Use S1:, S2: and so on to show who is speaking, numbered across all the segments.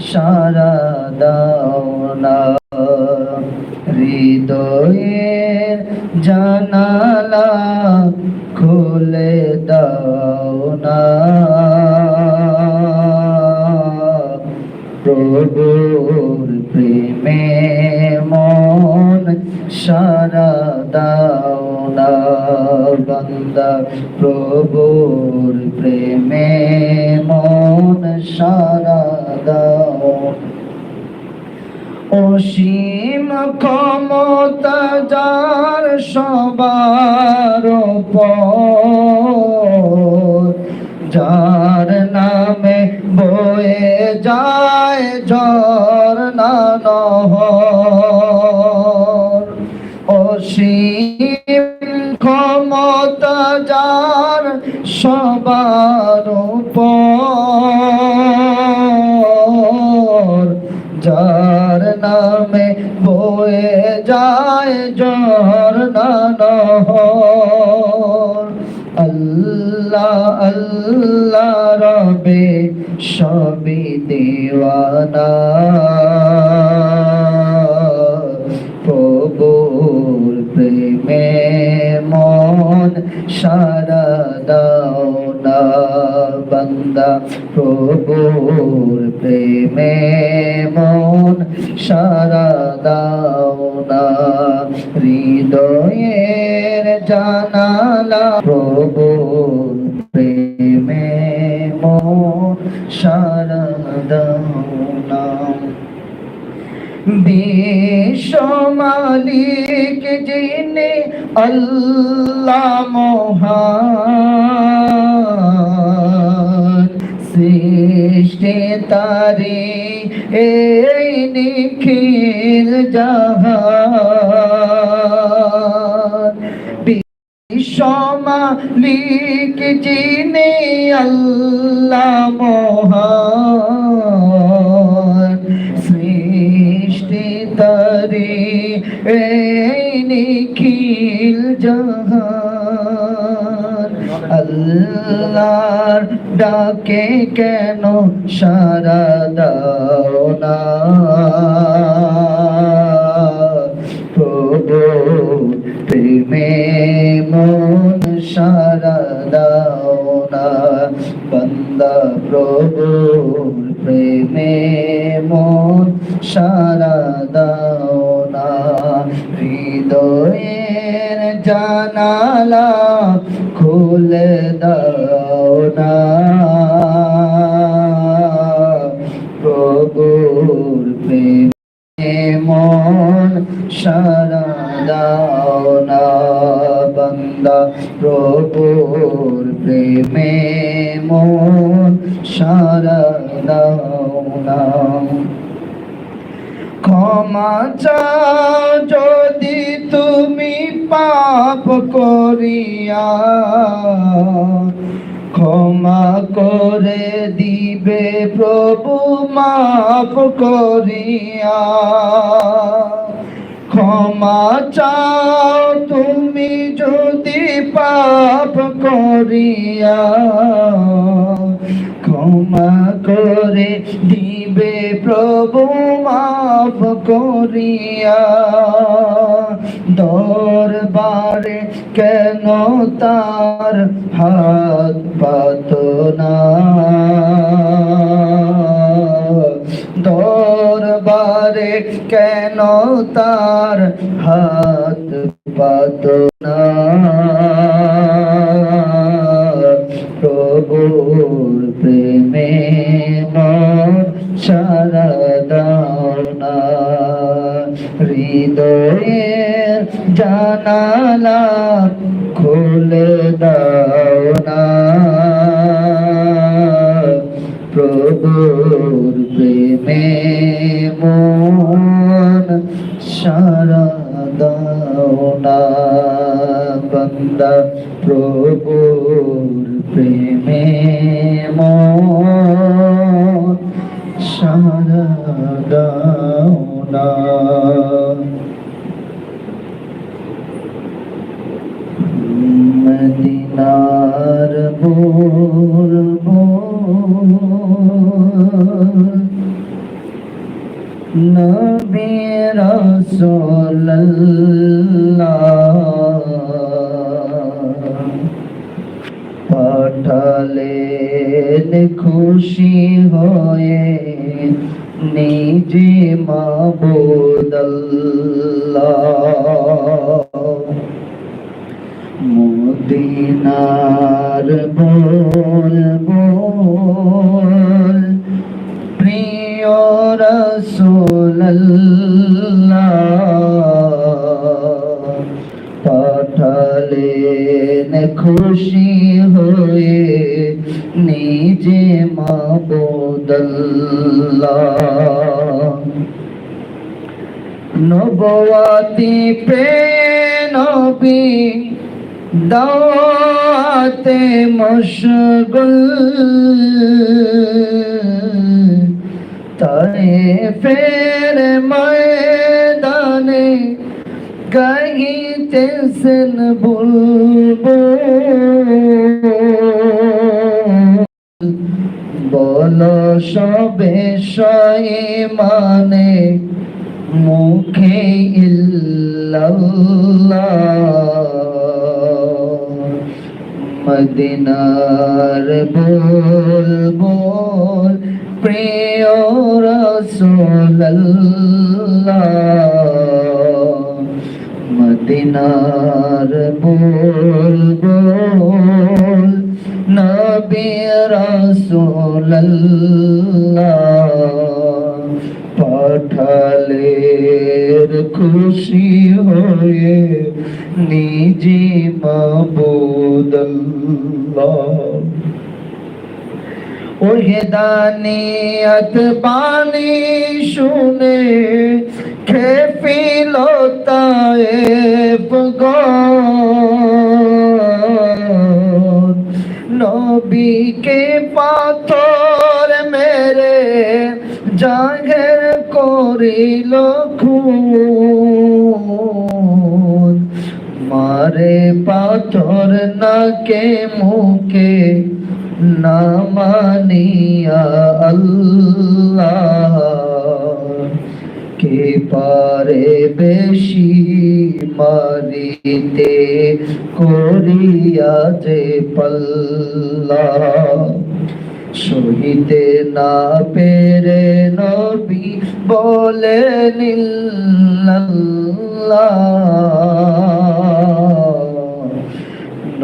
S1: সারা দাও না। হৃদয়ের জানালা খুলে দাও না। প্রভুর প্রেমে মন সারা দাও না। বন্দা, প্রভুর প্রেমে মন সারা দাও। অসীম ক্ষমতা যার সবার যার নামে বয়ে যায় ঝর্ণা নহর। অসীম ক্ষমতা যার সবার উপর নামে বয়ে যায় ঝর্ণা নহর আল্লাহ আল্লাহ রবে সবই দেওয়ানা। সারা দাও না বন্দা প্রভুর প্রেমে মন। সারা দাও না হৃদয়ের জানালা প্রভুর বিশ্ব মালিক যিনি আল্লাহ মহান। সৃষ্টি তারি এই নিখিল জাহান। বিশ্ব মালিক যিনি আল্লাহ মহান। নিখিল জাহান আল্লাহর ডাকে কেন সারা দাও না? প্রভু, প্রেমে মন সারা দাও না। বন্দা, প্রভুর প্রেমে মন সারা জানালা খুলে দাও না। প্রভুর প্রেম মন সারা দাও না বন্দা। প্রভুর প্রেমে মন সারা দাও না। ক্ষমা চাও পাপ করিয়া ক্ষমা করে দিবে প্রভু, মাফ করিয়া ক্ষমা চাও তুমি যদি পাপ করিয়া ক্ষমা করে দিবে প্রভু, মাফ করিয়া দরবারে কেন তার হাত পাত না? দরবারে কেন তার হাত পাত না? জানালা খুলে দাও না। প্রভুর প্রেমে মন সারা দাও না। বন্দা প্রভুর প্রেমে মন মদিনার ভোর নবী পাঠালেন খুশি হয়ে নিজে মাবুদাল্লাহ। মদিনার বল বল। প্রিয় রসুল্লাহ পাঠালেন খুশি হয়ে নিজে মাবুদাল্লাহ। নবওয়াতি পে নবী দাওয়াতে মশগুল। তাই ফের ময়দানে গাইতেছেন বুলবুল। বল সবে সয়ে মানে মুখে ইল্লাল্লাহ। মদিনার বল বল প্রিয় রসুল্লাহ মদিনার বল বল নবী রসুল্লাহ পাঠালের খুশি হয়ে নিজে মাবুদল্লাহ ওহে দানিয়ত বাণী শুনে খেপিল তায়েব নবীকে পাথর মেরে জাহের করিল খুন। মারে পাথর নাকে, মুখে না মানিয়া আল্লাহ। কে পারে বেশি মারিতে করিয়া যে পাল্লা? সহিতে না পেরে নবী বলে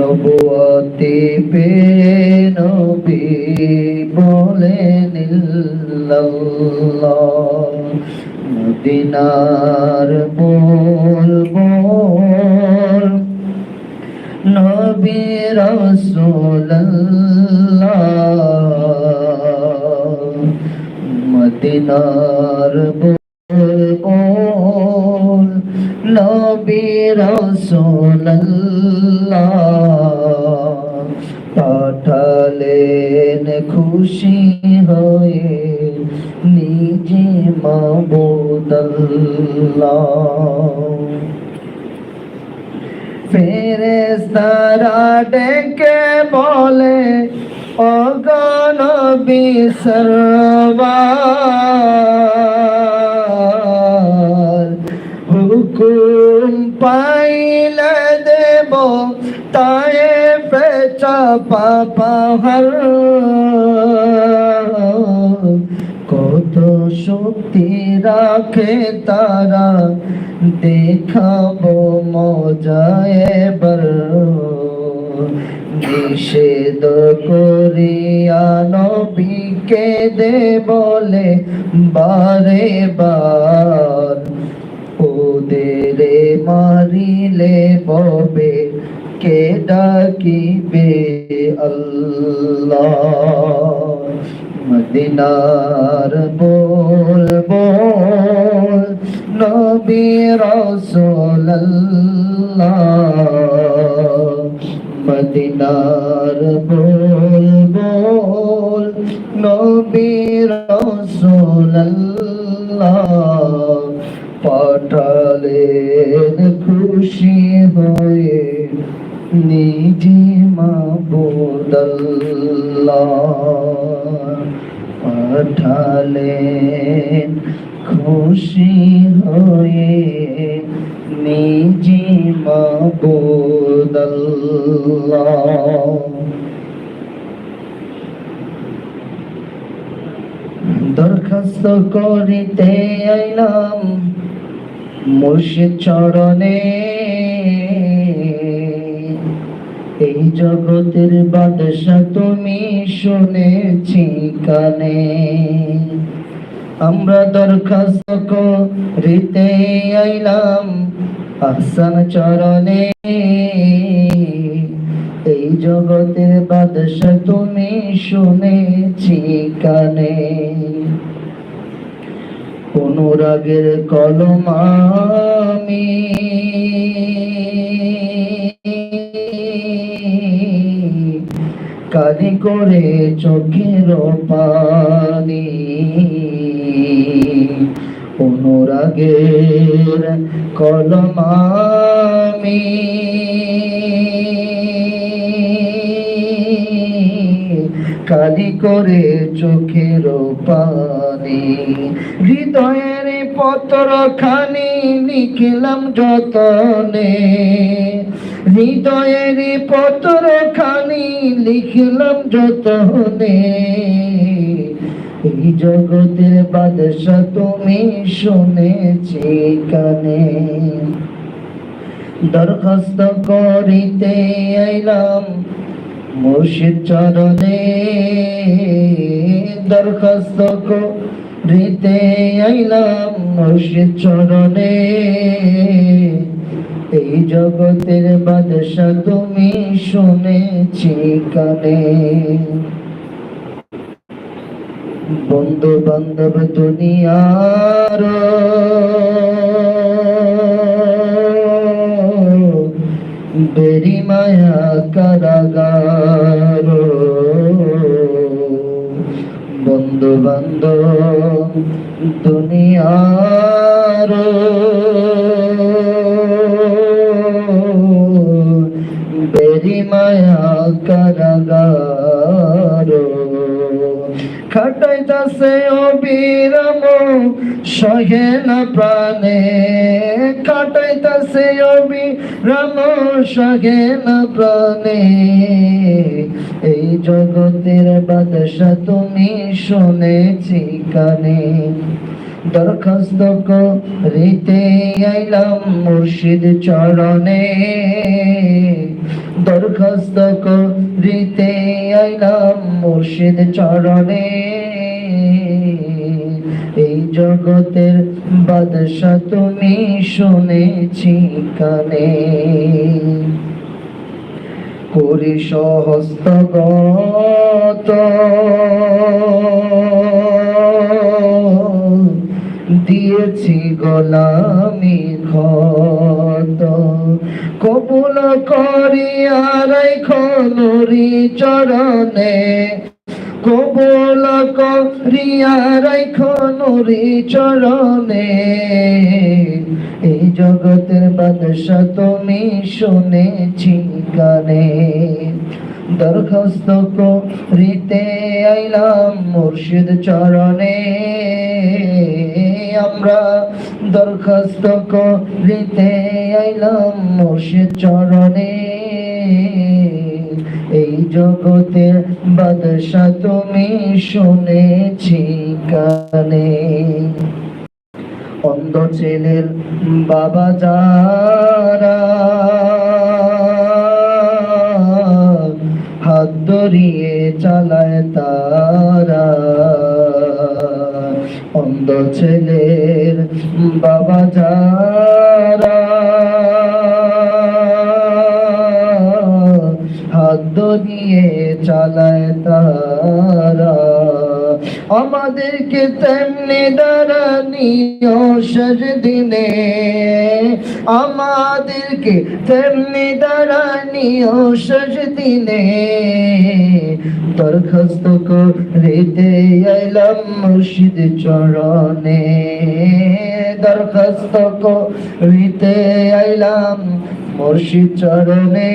S1: নবুয়তি পে নবী বলে মদিনার বল বল নবী রসুল্লাহ মদিনার বল বল নবী রসুল্লাহ খুশি হয়ে নিজে মাবুদল্লাহ। ফেরেস্তারা ডেকে বলে অগণ বিসরবার হুকুম পাইলে দেব, তাই পেচা পাপাহার কত রাখে তারা দেখাবো মজায় নিষেধ করিয়া নবীকে দে বলে বারে বার। ওদের মারিলে ববে, কে ডাকিবে আল্লাহ? মদিনার বল বল নবী রাসূলুল্লাহ। মদিনার বল বল নবী রাসূলুল্লাহ। পাঠালেন খুশি হয়ে নিজে খুশি হয়ে নিজি দরখাস্ত করিতে আইলাম মুর্শিদ চরণে। এই জগতের বাদশা তুমি শুনেছি কানে। আমরা দরখাস্ত করিতে আইলাম আহসান চরণে। এই জগতের বাদশা তুমি শুনেছি কানে। অনুরাগের কলম আমি। কালি করে চোখের পানি। অনুরাগের কলম আমি। কালি করে চোখের পানি, হৃদয়ের পত্র খানি লিখলাম যতনে। হৃদয়ের পত্র খানি লিখলাম যতনে। এই জগতের বাদশা তুমি শুনেছি কানে। দরখাস্ত করিতে আইলাম মুর্শিদ চরণে। দরখাস্ত করিতে আইলাম মুর্শিদ চরণে। এই জগতের বাদশা তুমি শুনেছি কানে। বন্ধু বান্ধব দুনিয়ার বেরি মায়া কারাগার। সহে না প্রাণে খাটাইতাছে অবিরাম সহে না প্রাণে। এই জগতের বাদশা তুমি শুনেছি কানে। দরখাস্ত করিতে আইলাম মুর্শিদ চরণে। দরখাস্ত করিতে আইলাম মুর্শিদ চরণে। জগতের বাদশা তুমি শুনেছি কানে। করি সহস্তগত দিয়েছি গোলামি খত কবুল করিয়া রাখো নুরি চরণে। কবুল করিয়া রাখো নুরি চরণে। এই জগতের বাদশা তুমি শুনেছি গানে দরখাস্ত করিতে আইলাম মুর্শিদ চরণে। আমরা দরখাস্ত করিতে আইলাম মুর্শিদ চরণে। এই জগতে বাদশা তুমি শুনেছি কানে। অন্ধ ছেলের বাবা যারা হাত ধরিয়ে চালায় তারা। অন্ধ ছেলের বাবা যারা আমাদেরকে তেমনি দাঁড়ানিও শেষ দিনে। আমাদেরকে তেমনি দাঁড়ানিও শেষ দিনে। দরখাস্ত করিতে আইলাম মুর্শিদ চরণে। দরখাস্ত করিতে আইলাম মুর্শিদ চরণে।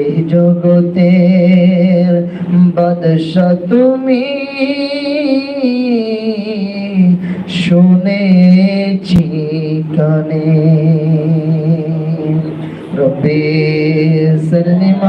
S1: এই জগতের বাদশা তুমি শুনেছি কানে রব্বি সাল্লিম